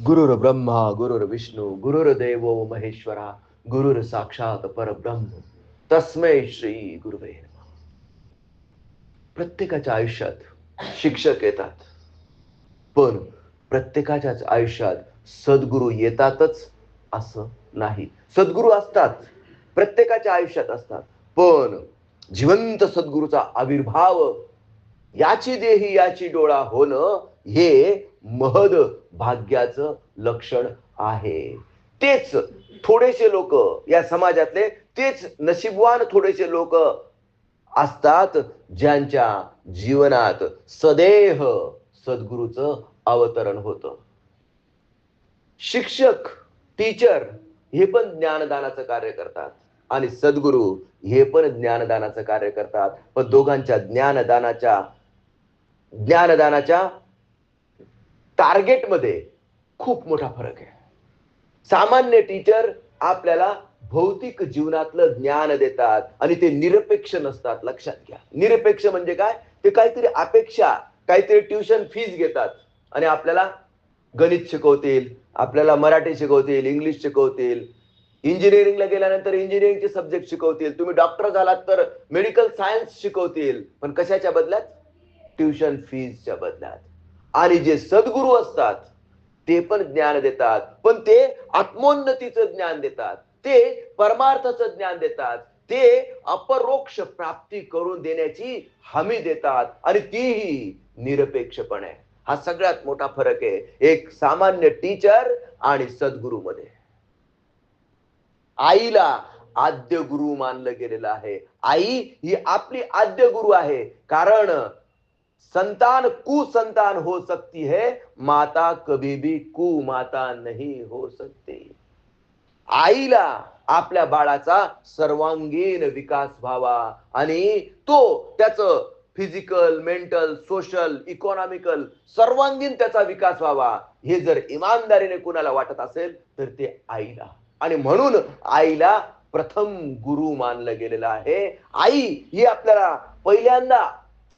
गुरुर ब्रह्मा गुरुर विष्णू गुरुर्देव महेश्वरा गुरुर साक्षात परब्रह्म. तस्मै श्री गुरुवे प्रत्येकाच्या आयुष्यात शिक्षक येतात. पण प्रत्येकाच्याच आयुष्यात सद्गुरू येतातच असं नाही. सद्गुरू असतात. प्रत्येकाच्या आयुष्यात असतात. पण जिवंत सद्गुरूचा आविर्भाव याची देही याची डोळा होणं हे महद भाग्याचं लक्षण आहे. तेच थोडेसे लोक या समाजातले तेच नशीबवान थोडेसे लोक असतात ज्यांच्या जीवनात सदेह सद्गुरूचं अवतरण होतं. शिक्षक टीचर हे पण ज्ञानदानाचं कार्य करतात आणि सद्गुरू हे पण ज्ञानदानाचं कार्य करतात. पण दोघांच्या ज्ञानदानाच्या ज्ञानदानाच्या टार्गेटमध्ये खूप मोठा फरक आहे. सामान्य टीचर आपल्याला भौतिक जीवनातलं ज्ञान देतात आणि ते निरपेक्ष नसतात लक्षात घ्या. निरपेक्ष म्हणजे काय? ते काहीतरी अपेक्षा काहीतरी ट्युशन फीज घेतात आणि आपल्याला गणित शिकवतील आपल्याला मराठी शिकवतील इंग्लिश शिकवतील. इंजिनिअरिंगला गेल्यानंतर इंजिनिअरिंगचे सब्जेक्ट शिकवतील. तुम्ही डॉक्टर झालात तर मेडिकल सायन्स शिकवतील. पण कशाच्या बदल्यात? ट्युशन फीजच्या बदल्यात. आणि जे सद्गुरू असतात ते पण ज्ञान देतात. पण ते आत्मोन्नतीचं ज्ञान देतात. ते परमार्थाचं ज्ञान देतात. ते अपरोक्ष प्राप्ती करून देण्याची हमी देतात. आणि तीही निरपेक्षपणे. हा सगळ्यात मोठा फरक आहे. एक सामान्य टीचर आणि सद्गुरू मध्ये आईला आद्य गुरु मानलं गेलेलं आहे. आई ही आपली आद्य गुरु आहे. कारण संतान कुसंतान हो सकती है माता कभी भी कु माता नहीं हो सकती। आईला आपल्या बाळाचा सर्वांगीण विकास व्हावा आणि तो त्याच फिजिकल मेंटल सोशल इकॉनॉमिकल सर्वांगीण त्याचा विकास व्हावा हे जर इमानदारीने कुणाला वाटत असेल तर ते आईला. आणि म्हणून आईला प्रथम गुरु मानलं गेलेलं आहे. आई ही आपल्याला पहिल्यांदा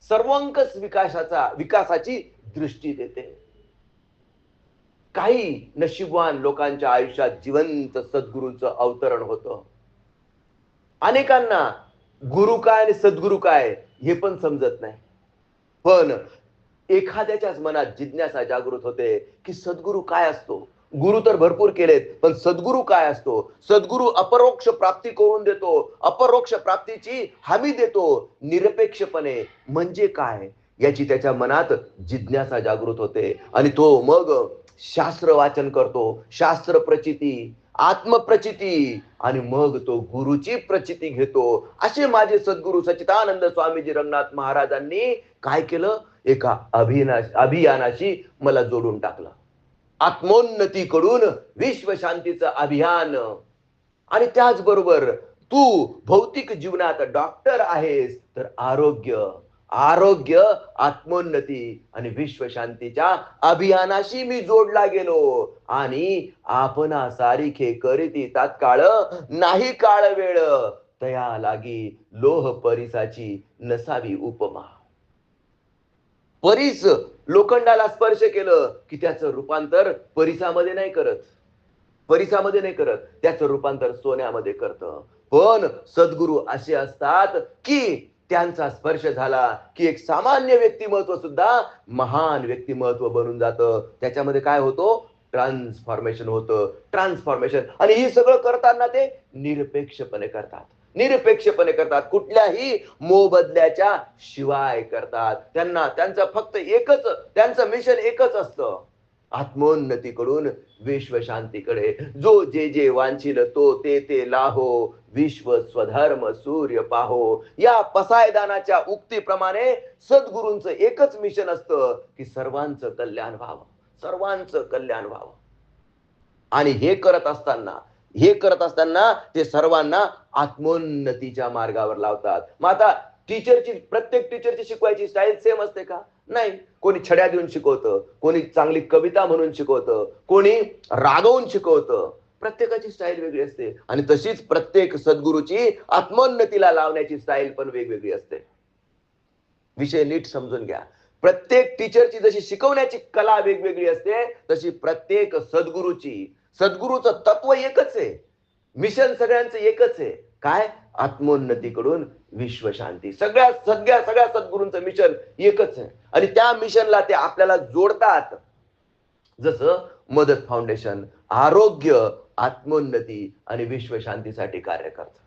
सर्वंकस विकासाचा विकासाची दृष्टी देते. काही नशीबवान लोकांच्या आयुष्यात जिवंत सद्गुरूंचं अवतरण होतं. अनेकांना गुरु काय आणि सद्गुरू काय हे पण समजत नाही. पण एखाद्याच्याच मनात जिज्ञासा जागृत होते की सद्गुरू काय असतो? गुरु तर भरपूर केलेत पण सद्गुरू काय असतो? सद्गुरू अपरोक्ष प्राप्ती करून देतो अपरोक्ष प्राप्तीची हमी देतो निरपेक्षपणे. म्हणजे काय? याची त्याच्या मनात जिज्ञासा जागृत होते आणि तो मग शास्त्र वाचन करतो शास्त्र प्रचिती आत्मप्रचिती आणि मग तो गुरुची प्रचिती घेतो. असे माझे सद्गुरू सचितानंद स्वामीजी रंगनाथ महाराजांनी काय केलं? एका अभिना अभियानाशी मला जोडून टाकलं. आत्मोन्नतीकडून विश्वशांतीचं अभियान. आणि त्याचबरोबर तू भौतिक जीवनात डॉक्टर आहेस तर आरोग्य आरोग्य आत्मोन्नती आणि विश्वशांतीच्या अभियानाशी मी जोडला गेलो. आणि आपण सारिखे करीती तात्काळ नाही काळ वेळ तया लागी लोह परिसाची नसावी उपमा. परीस लोखंडाला स्पर्श केलं की त्याचं रूपांतर परिसामध्ये नाही करत. परिसामध्ये नाही करत. त्याचं रूपांतर सोन्यामध्ये करत. पण सद्गुरू असे असतात की त्यांचा स्पर्श झाला की एक सामान्य व्यक्तिमत्व सुद्धा महान व्यक्तिमत्व बनून जातं. त्याच्यामध्ये काय होतो? ट्रान्सफॉर्मेशन होतं. ट्रान्सफॉर्मेशन आणि हे सगळं करताना ते निरपेक्षपणे करतात. निरपेक्षपणे करतात. कुठल्याही मोबदल्याच्या शिवाय करतात. त्यांना त्यांचं फक्त एकच त्यांचं मिशन एकच असतं. आत्मोन्नतीकडून विश्वशांतीकडे. जो जे जे वांछिल तो ते ते लाहो. विश्व स्वधर्म सूर्य पाहो. या पसायदानाच्या उक्तीप्रमाणे सद्गुरूंचं एकच मिशन असतं की सर्वांचं कल्याण व्हावं. सर्वांचं कल्याण व्हावं. आणि हे करत असताना हे करत असताना ते सर्वांना आत्मोन्नतीच्या मार्गावर लावतात. मग आता टीचरची प्रत्येक टीचरची शिकवायची स्टाईल सेम असते का? नाही. कोणी छड्या देऊन शिकवतं कोणी चांगली कविता म्हणून शिकवतं कोणी रागवून शिकवतं. प्रत्येकाची स्टाईल वेगळी असते. आणि तशीच प्रत्येक सद्गुरूची आत्मोन्नतीला लावण्याची स्टाईल पण वेगवेगळी असते. विषय नीट समजून घ्या. प्रत्येक टीचरची जशी शिकवण्याची कला वेगवेगळी असते तशी प्रत्येक सद्गुरूची. सद्गुरूचं तत्व एकच आहे. मिशन सगळ्यांचं एकच आहे. काय? आत्मोन्नतीकडून विश्वशांती. सगळ्या सगळ्या सगळ्या सद्गुरूंचं मिशन एकच आहे. आणि त्या मिशनला ते आपल्याला जोडतात. जसं मदत फाउंडेशन आरोग्य आत्मोन्नती आणि विश्वशांतीसाठी कार्य करत.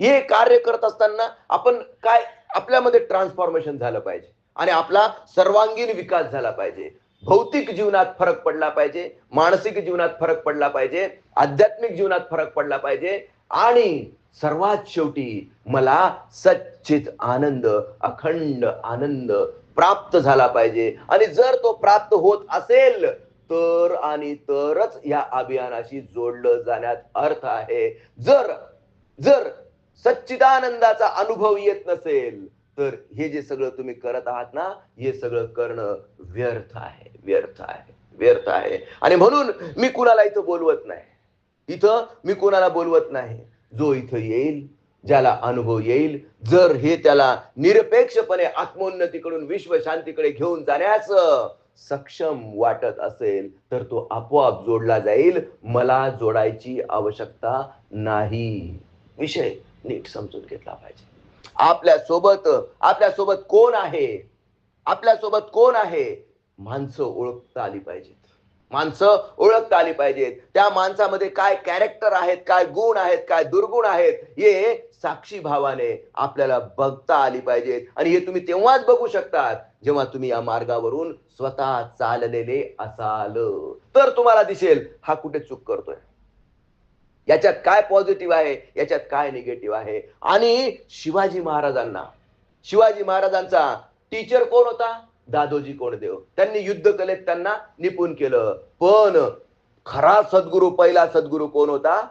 हे कार्य करत असताना आपण काय आपल्यामध्ये ट्रान्सफॉर्मेशन झालं पाहिजे. आणि आपला सर्वांगीण विकास झाला पाहिजे. भौतिक जीवनात फरक पडला पाहिजे. मानसिक जीवनात फरक पडला पाहिजे. आध्यात्मिक जीवनात फरक पडला पाहिजे. आणि सर्वात शेवटी मला सच्चित आनंद अखंड आनंद प्राप्त झाला पाहिजे. आणि जर तो प्राप्त होत असेल तर आणि तरच या अभियानाशी जोडलं जाण्यात अर्थ आहे. जर जर सच्चिदानंदाचा अनुभव येत नसेल तर हे जे सगळं तुम्ही करत आहात ना हे सगळं करणं व्यर्थ आहे व्यर्थ आहे व्यर्थ आहे. आणि म्हणून मी कुणाला इथं बोलवत नाही. इथं मी कुणाला बोलवत नाही. जो इथं येईल ज्याला अनुभव येईल जर हे त्याला निरपेक्षपणे आत्मोन्नतीकडून विश्व शांतीकडे घेऊन जाण्यास सक्षम वाटत असेल तर तो आपोआप जोडला जाईल. मला जोडायची आवश्यकता नाही. विषय नीट समजून घेतला पाहिजे. आपल्यासोबत आपल्यासोबत कोण आहे? आपल्यासोबत कोण आहे? माणसं ओळखता आली पाहिजेत. माणसं ओळखता आली पाहिजेत. त्या माणसामध्ये काय कॅरेक्टर आहेत काय गुण आहेत काय दुर्गुण आहेत हे साक्षी भावाने आपल्याला बघता आली पाहिजेत. आणि हे तुम्ही तेव्हाच बघू शकतात जेव्हा तुम्ही या मार्गावरून स्वतः चाललेले असाल. तर तुम्हाला दिसेल हा कुठे चूक करतोय. याच्यात काय पॉझिटिव्ह आहे? याच्यात काय निगेटिव्ह आहे? आणि शिवाजी महाराजांना शिवाजी महाराजांचा टीचर कोण होता? दादोजी कोणदेव त्यांनी युद्ध कलेत त्यांना निपुण केलं. पण खरा सद्गुरू पहिला सद्गुरू कोण होता?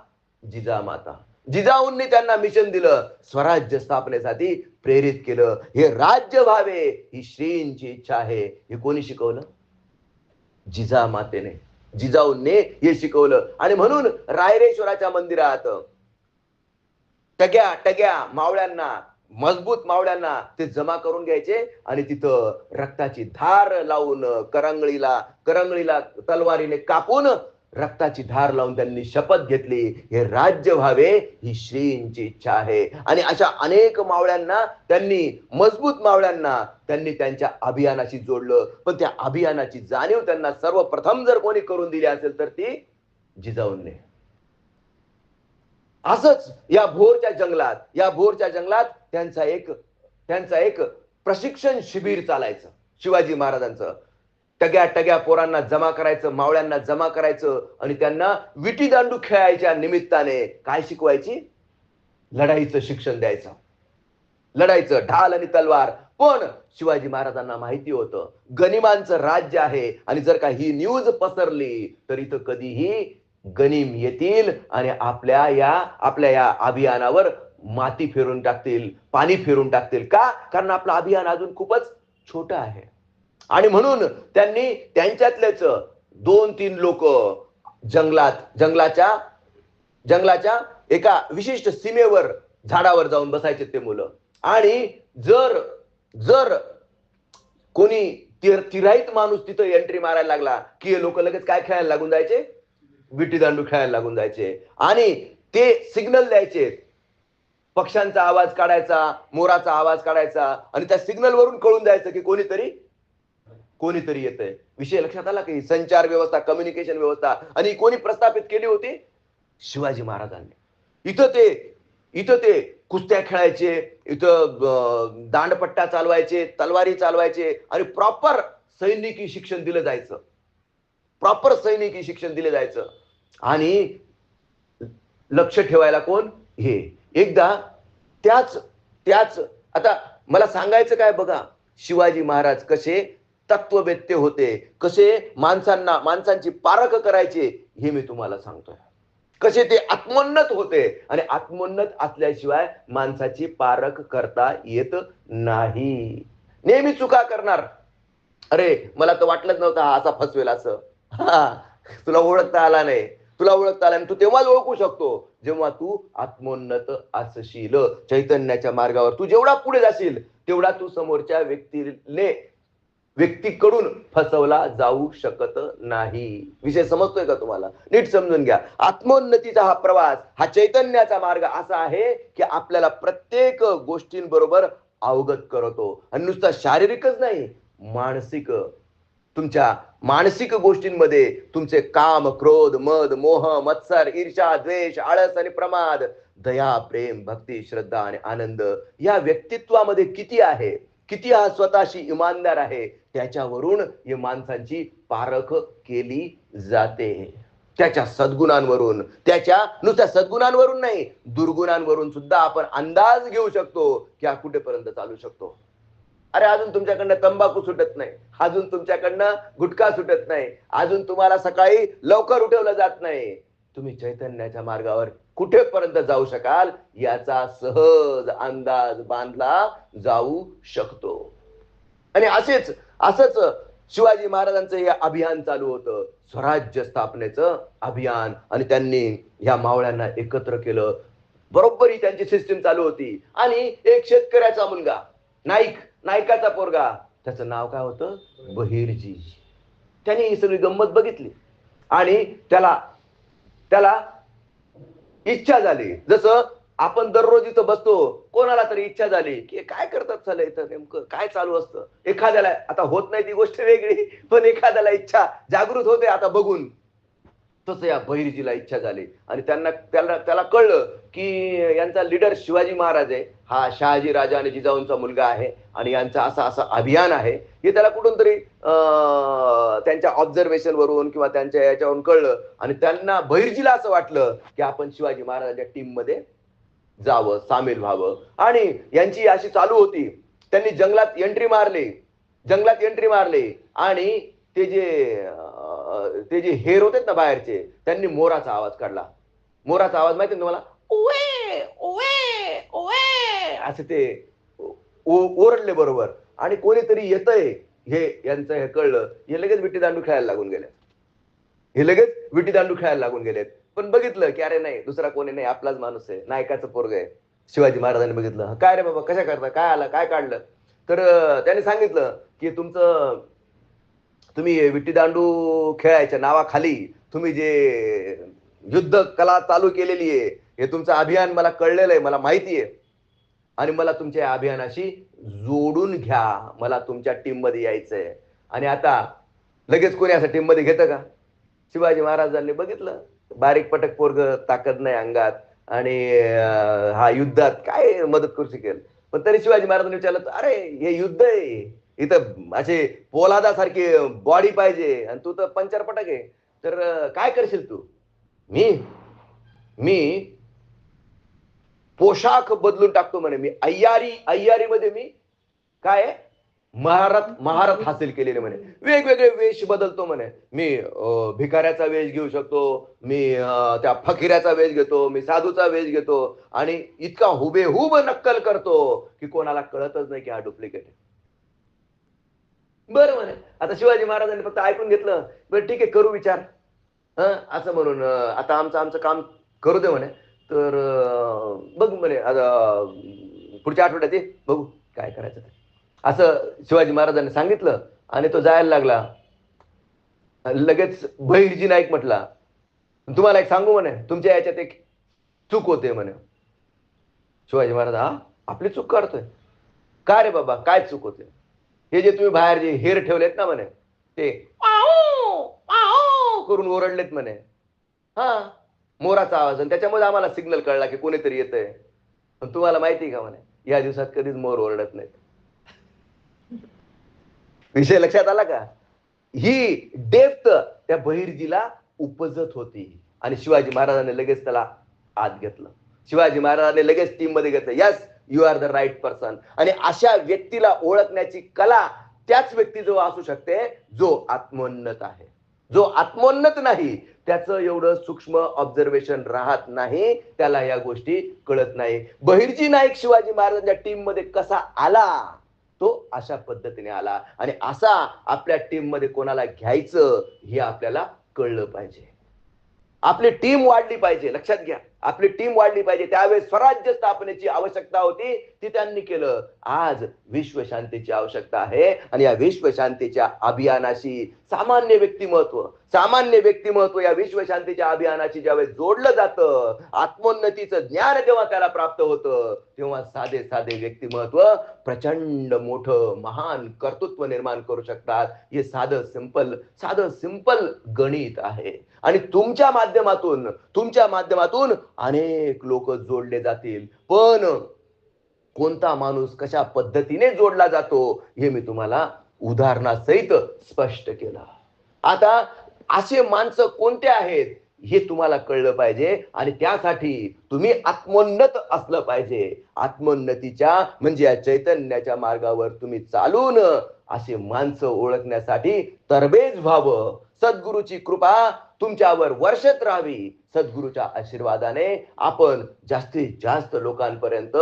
जिजामाता. जिजाऊंनी त्यांना मिशन दिलं. स्वराज्य स्थापनेसाठी प्रेरित केलं. हे राज्य व्हावे ही श्रींची इच्छा आहे. हे कोणी शिकवलं? जिजामातेने. जिजाऊंनी हे शिकवलं. आणि म्हणून रायरेश्वराच्या मंदिरात टग्या टग्या मावळ्यांना मजबूत मावळ्यांना ते जमा करून घ्यायचे आणि तिथं रक्ताची धार लावून करंगळीला करंगळीला तलवारीने कापून रक्ताची धार लावून त्यांनी शपथ घेतली. हे राज्य व्हावे ही श्रींची इच्छा आहे. आणि अशा अनेक मावळ्यांना त्यांनी मजबूत मावळ्यांना त्यांनी त्यांच्या अभियानाशी जोडलं. पण त्या अभियानाची जाणीव त्यांना सर्वप्रथम जर कोणी करून दिली असेल तर ती जिजाऊंनी. असंच या भोरच्या जंगलात या भोरच्या जंगलात त्यांचा एक त्यांचा एक प्रशिक्षण शिबिर चालायचं शिवाजी महाराजांचं. टग्या टग्या पोरांना जमा करायचं मावळ्यांना जमा करायचं आणि त्यांना विटी दांडू खेळायच्या निमित्ताने काय शिकवायची? लढाईचं शिक्षण द्यायचं. लढायचं ढाल आणि तलवार. पण शिवाजी महाराजांना माहिती होतं गनिमांचं राज्य आहे आणि जर का ही न्यूज पसरली तर इथं कधीही गनिम येतील आणि आपल्या या आपल्या या अभियानावर माती फिरून टाकतील पाणी फिरून टाकतील. का? कारण आपलं अभियान अजून खूपच छोटं आहे. आणि म्हणून त्यांनी त्यांच्यातलेच दोन तीन लोक जंगलात जंगलाच्या जंगलाच्या एका विशिष्ट सीमेवर झाडावर जाऊन बसायचे ते मुलं. आणि जर जर कोणी तिराईत माणूस तिथं एंट्री मारायला लागला की हे लोक लगेच काय खेळायला लागून जायचे? विटी दांडू खेळायला लागून जायचे. आणि ते सिग्नल द्यायचे. पक्ष्यांचा आवाज काढायचा मोराचा आवाज काढायचा आणि त्या सिग्नल वरून कळून द्यायचं की कोणीतरी कोणीतरी येतंय. विषय लक्षात आला की संचार व्यवस्था कम्युनिकेशन व्यवस्था आणि कोणी प्रस्थापित केली होती? शिवाजी महाराजांनी. इथं ते इथं ते कुस्त्या खेळायचे इथं दांडपट्टा चालवायचे तलवारी चालवायचे आणि प्रॉपर सैनिकी शिक्षण दिलं जायचं. प्रॉपर सैनिकी शिक्षण दिलं जायचं. आणि लक्ष ठेवायला कोण? हे. एकदा त्याच त्याच आता मला सांगायचं काय बघा? शिवाजी महाराज कसे तत्ववेत्ते होते. कसे? माणसांना माणसांची पारख करायचे हे मी तुम्हाला सांगतोय. कसे ते आत्मोन्नत होते आणि आत्मोन्नत असल्याशिवाय माणसाची पारख करता येत नाही. नेहमी चुका करणार. अरे मला तर वाटलंच नव्हतं हा असा फसवेल असं. हा तुला ओळखता आला नाही. तुला ओळखता आला नाही. तू तेव्हाच ओळखू शकतो जेव्हा तू आत्मोन्नत असशील. चैतन्याच्या मार्गावर तू जेवढा पुढे जाशील तेवढा तू समोरच्या व्यक्तीने व्यक्तीकडून फसवला जाऊ शकत नाही. विषय समजतोय का तुम्हाला? नीट समजून घ्या. आत्मोन्नतीचा हा प्रवास हा चैतन्याचा मार्ग असा आहे की आपल्याला प्रत्येक गोष्टींबरोबर अवगत करतो. आणि नुसता शारीरिकच नाही मानसिक. तुमच्या मानसिक गोष्टींमध्ये तुमचे काम क्रोध मद मोह मत्सर ईर्षा द्वेष आळस आणि प्रमाद दया प्रेम भक्ती श्रद्धा आणि आनंद या व्यक्तित्वामध्ये किती आहे? किती हा स्वतःशी इमानदार आहे? त्याच्यावरून या माणसांची पारख केली जाते. त्याच्या सद्गुणांवरून त्याच्या नुसत्या सद्गुणांवरून नाही दुर्गुणांवरून सुद्धा आपण अंदाज घेऊ शकतो की हा कुठेपर्यंत चालू शकतो. अरे अजून तुमच्याकडनं तंबाखू सुटत नाही अजून तुमच्याकडनं गुटखा सुटत नाही अजून तुम्हाला सकाळी लवकर उठवलं जात नाही. तुम्ही चैतन्याच्या मार्गावर कुठेपर्यंत जाऊ शकाल याचा सहज अंदाज बांधला जाऊ शकतो. आणि असेच असंच शिवाजी महाराजांचं हे अभियान चालू होतं. स्वराज्य स्थापनेचं अभियान आणि त्यांनी ह्या मावळ्यांना एकत्र केलं. बरोबर ही त्यांची सिस्टीम चालू होती. आणि एक शेतकऱ्याचा मुलगा नाईक नायकाचा पोरगा त्याचं नाव काय होतं? बहिरजी. त्याने ही सगळी गंमत बघितली. आणि त्याला त्याला इच्छा झाली. जसं आपण दररोज इथं बसतो कोणाला तरी इच्छा झाली की काय करतात चालय इथं नेमकं? काय चालू असतं? एखाद्याला आता होत नाही ती गोष्ट वेगळी पण एखाद्याला इच्छा जागृत होते आता बघून. तसं या बहिर्जीला इच्छा झाली. आणि त्यांना त्याला त्याला कळलं की यांचा लीडर शिवाजी महाराज आहे. हा शहाजी राजा आणि जिजाऊंचा मुलगा आहे आणि यांचा असा असं अभियान आहे. हे त्याला कुठून तरी त्यांच्या ऑब्झर्वेशन वरून किंवा त्यांच्या याच्यावरून कळलं. आणि त्यांना बहिर्जीला असं वाटलं की आपण शिवाजी महाराजांच्या टीममध्ये जावं सामील व्हावं. आणि यांची अशी चालू होती. त्यांनी जंगलात एंट्री मारली. जंगलात एंट्री मारली. आणि ते जे ते जे हेर होते ना बाहेरचे त्यांनी मोराचा आवाज काढला. मोराचा आवाज माहिती ना तुम्हाला? ओवे ओवे ओवे असे ते ओरडले बरोबर. आणि कोणीतरी येतंय हे यांचं हे कळलं हे लगेच विटी दांडू खेळायला लागून गेले हे लगेच विटी दांडू खेळायला लागून गेलेत. पण बघितलं की अरे नाही दुसरा कोणी नाही आपलाच माणूस आहे नायकाचं पोरग आहे. शिवाजी महाराजांनी बघितलं. काय रे बाबा कशा करता काय आलं काय काढलं? तर त्याने सांगितलं की तुमचं तुम्ही विट्टीदांडू खेळायच्या नावाखाली तुम्ही जे युद्ध कला चालू केलेली आहे हे तुमचं अभियान मला कळलेलं आहे मला माहिती आहे. आणि मला तुमच्या या अभियानाशी जोडून घ्या मला तुमच्या टीममध्ये यायचंय आणि आता लगेच कोणी असं टीममध्ये घेतं का? शिवाजी महाराजांनी बघितलं बारीक पटक पोरग ताकद नाही अंगात आणि हा युद्धात काय मदत करू शकेल? पण तरी शिवाजी महाराजांनी विचारलं अरे हे युद्ध आहे. इथं असे पोलादासारखी बॉडी पाहिजे आणि तू तर पंचर पटक आहे. तर काय करशील तू? मी? मी पोशाख बदलून टाकतो म्हणे. मी अय्यारी अय्यारीमध्ये मी काय महारथ महारत महारत हासिल केलेले म्हणे. वेगवेगळे वेश बदलतो म्हणे. मी भिकाऱ्याचा वेश घेऊ शकतो. मी त्या फकीऱ्याचा वेश घेतो. मी साधूचा वेश घेतो. आणि इतका हुबेहूब नक्कल करतो की कोणाला कळतच नाही की हा डुप्लिकेट आहे. बरं म्हणे. आता शिवाजी महाराजांनी फक्त ऐकून घेतलं. बरं ठीक आहे करू विचार. हा? असं म्हणून आता आमचं आमचं काम करू दे म्हणे. तर बघ म्हणे आता पुढच्या आठवड्यात ये. बघू काय करायचं ते. असं शिवाजी महाराजांनी सांगितलं आणि तो जायला लागला. लगेच बहिर्जी नाईक म्हटला तुम्हाला एक सांगू म्हणे तुमच्या याच्यात एक चूक होते म्हणे. शिवाजी महाराज हा? आपली चूक करतोय का रे बाबा? काय चूक होते? हे जे तुम्ही बाहेर जे हेर ठेवलेत ना म्हणे ते करून ओरडलेत म्हणे. हा मोराचा आवाज. आणि त्याच्यामध्ये आम्हाला सिग्नल कळला की कोणीतरी येतंय. पण तुम्हाला माहिती आहे का म्हणे या दिवसात कधीच मोर ओरडत नाहीत. विषय लक्षात आला का? ही डेप्थ त्या बहिर्जीला उपजत होती. आणि शिवाजी महाराजांनी लगेच त्याला आत घेतलं. शिवाजी महाराजांनी लगेच टीममध्ये घेतलं. Yes you are the right person आणि अशा व्यक्तीला ओळखण्याची कला त्याच व्यक्तीजवळ असू शकते जो आत्मोन्नत आहे. जो आत्मोन्नत नाही त्याचं एवढं सूक्ष्म ऑब्झर्वेशन राहत नाही त्याला या गोष्टी कळत नाही. बहिर्जी नाईक शिवाजी महाराजांच्या टीममध्ये कसा आला? तो अशा पद्धतीने आला. आणि असा आपल्या टीममध्ये कोणाला घ्यायचं हे आपल्याला कळलं पाहिजे. आपली टीम वाढली पाहिजे लक्षात घ्या. आपली टीम वाढली पाहिजे. त्यावेळेस स्वराज्य स्थापनेची आवश्यकता होती. ती त्यांनी केलं. आज विश्व शांतीची आवश्यकता आहे. आणि या विश्व शांतीच्या अभियानाशी सामान्य व्यक्तिमत्व सामान्य व्यक्तिमत्व या विश्वशांतीच्या अभियानाची ज्यावेळेस जोडलं जातं आत्मोन्नतीचं ज्ञान जेव्हा त्याला प्राप्त होतं तेव्हा साधे साधे व्यक्तिमत्व प्रचंड मोठं महान कर्तृत्व निर्माण करू शकतात. हे साधं सिंपल साधं सिंपल गणित आहे. आणि तुमच्या माध्यमातून तुमच्या माध्यमातून अनेक लोक जोडले जातील. पण कोणता माणूस कशा पद्धतीने जोडला जातो हे मी तुम्हाला उदाहरणासहित स्पष्ट केलं. आता असे माणसं कोणते आहेत? हे तुम्हाला कळलं पाहिजे आणि त्यासाठी तुम्ही आत्मोन्नत असलं पाहिजे. आत्मोन्नतीच्या म्हणजे या चैतन्याच्या मार्गावर तुम्ही चालून असे माणसं ओळखण्यासाठी तरबेज व्हावं. सद्गुरूची कृपा तुमच्यावर वर्षत राहावी. सद्गुरूच्या आशीर्वादाने आपण जास्तीत जास्त लोकांपर्यंत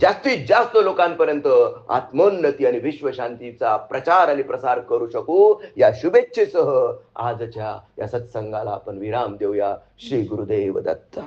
जास्तीत जास्त लोकांपर्यंत आत्मोन्नती आणि विश्वशांतीचा प्रचार आणि प्रसार करू शकू. या शुभेच्छेसह आजच्या या सत्संगाला आपण विराम देऊया. श्री गुरुदेव दत्त.